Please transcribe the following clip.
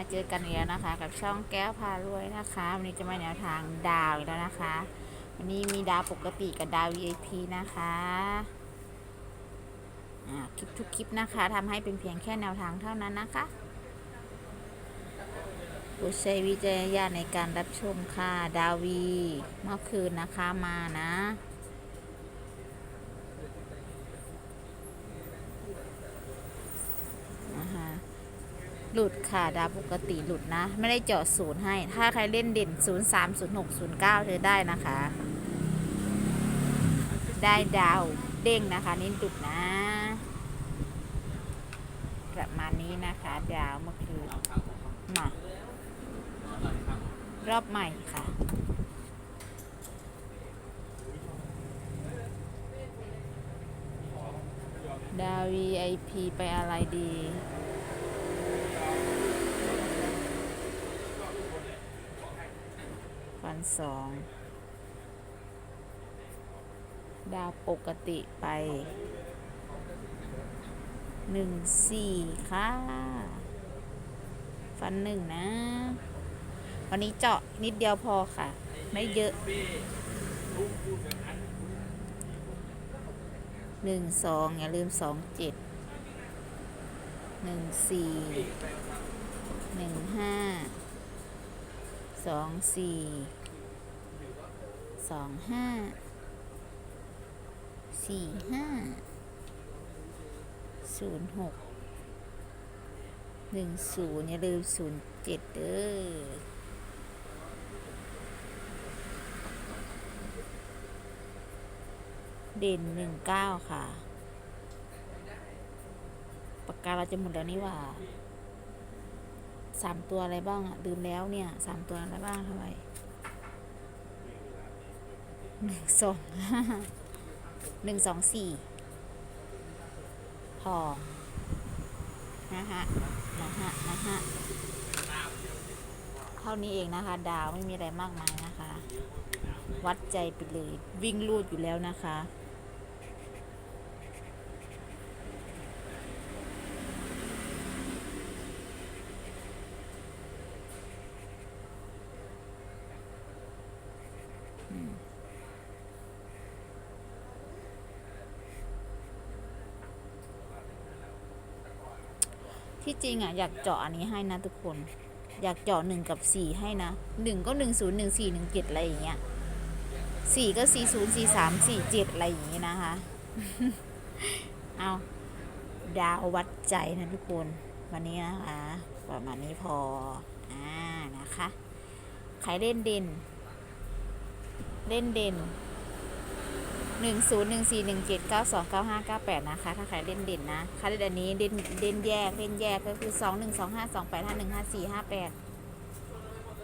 มาเจอกันอีกแล้วนะคะ กับช่องแก้วพารวยนะคะ วันนี้จะมาแนวทางดาวอีกแล้วนะคะ วันนี้มีดาวปกติกับดาว VIP นะคะอ่าคลิปทุกคลิปนะคะทำให้เป็นเพียงแค่แนวทางเท่านั้นนะคะโปรดใช้วิจารณญาณในการรับชมค่ะ ดาวีเมื่อคืนนะคะมานะ หลุดค่ะดาวปกติหลุดนะ ไม่ได้เจาะศูนย์ให้ ถ้าใครเล่นเด่น 0 3 0 6 0 9 เธอได้นะคะ ได้ดาวเด้งนะคะนี่หลุดนะ ประมาณนี้นะคะ ดาวเมื่อคืนมารอบใหม่ค่ะดาว VIP ไปอะไรดี พันสองดาวปกติไปหนึ่งสี่ค่ะ ฟันหนึ่งนะ วันนี้เจาะนิดเดียวพอค่ะ ไม่เยอะหนึ่งสองอย่าลืมสองเจ็ดหนึ่งสี่หนึ่งห้าสองสี่ สองห้าสี่ห้าศูนย์หกหนึ่งศูนย์อย่าลืมศูนย์เจ็ดเด้อเด่นหนึ่งเก้าค่ะ ปากกาเราจะหมดแล้วนี่ว่าสามตัวอะไรบ้างอะลืมแล้วเนี่ยสามตัวอะไรบ้างทำไม หนึ่งสองหนึ่งสองสี่พอนะฮะนะฮะนะฮะเท่านี้เองนะคะ ดาวไม่มีอะไรมากมายนะคะ วัดใจไปเลย วิ่งลูดอยู่แล้วนะคะอืม ที่จริงอะอยากเจาะอันนี้ให้นะทุกคน อยากเจาะหนึ่งกับสี่ให้นะหนึ่งก็หนึ่งศูนย์หนึ่งสี่หนึ่งเจ็ดอะไรอย่างเงี้ยสี่ก็สี่ศูนย์สี่สามสี่เจ็ดอะไรอย่างงี้นะคะ เอาดาววัดใจนะทุกคน วันนี้นะคะประมาณนี้พอ อ่านะคะ ใครเล่นเด่น เล่นเด่น 101417929598 นะคะ ถ้าใครเล่นเด่นนะ ค่ะเด่นอันนี้เด่นเด่นแยกเล่นแยกก็คือ 2125285154558